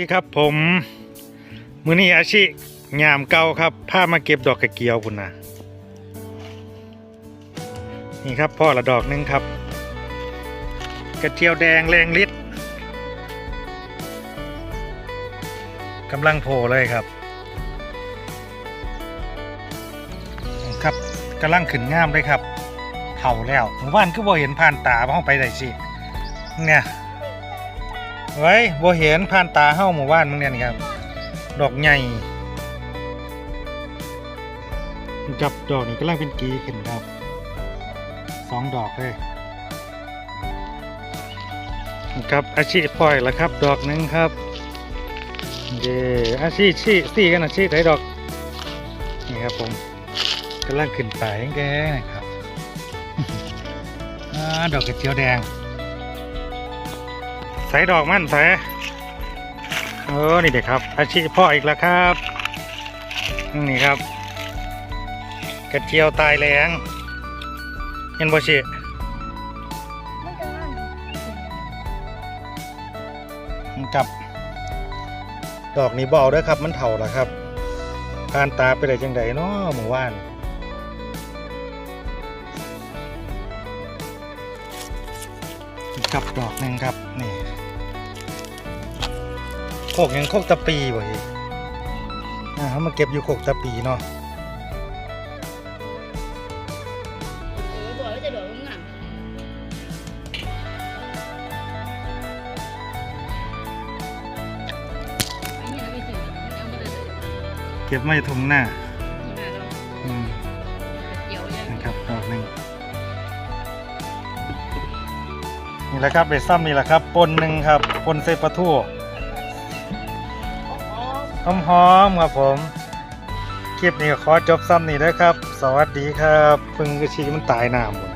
นี่ครับผมมือนี้อาชีพยามเก่าครับพามาเก็บดอกกระเกียวคุณนะนี่ครับพ่อละดอกหนึงครับ กระเจียวแดงแรงฤทธิ์กำลังโผล่เลยครับครับกำลังขึ้นงามเลยครับเข่าแล้วหมู่บ้านก็บ่เห็นผ่านตาเพราะไปได้สิเนี่ย ไว้บ่เห็นผ่านตาเฮ้าหมู่บ้านมึงเนี่ยนี่ครับ ดอกใหญ่กับดอกนี่กำลังเป็นกีขึ้นครับสองดอกเลยครับอาชีพปล่อยแล้วครับ ดอกหนึ่งครับเย่อาชีพชีสี่กันอาชีพไหนดอกนี่ครับผมกำลังขึ้นไปแกนะครับอดอกกระเจียวแดง ใส่ดอกมันใส่เออนี่เด็กครับ อาชีพพ่ออีกแล้วครับ นี่ครับ กระเจียวตายแรงเห็นบ่ชิมันกลับ ดอกนี้บอาเด้อครับ มันเถ่าแล้วครับผ่านตาไปได้จังไดเนาะหมู่ว่านกับดอกหนึ่งครับนี่ คกยังโคกตะปีบ่เฮ้อ่าเขามาเก็บอยู่โคกตะปีเนาะเออบอกว่าจะโดดลงน้ำอันนี้เราไปซื้อมันเอามาเลยเก็บไม่ทุ่งหน้าที่มาเราอืมเกี่ยวเลยนะครับดอกหนึ่งนี่แหละครับเบซัมนี่แหละครับปนหนึ่งครับปนเซปลาทูห อมหอมๆครับผม คลิปนี้ขอจบซ้ำนี่นะครับ สวัสดีครับพึ่งกระชีมันตายน้ำหมด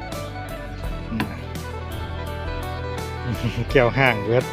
เกี่ยวห่างเวิร์ด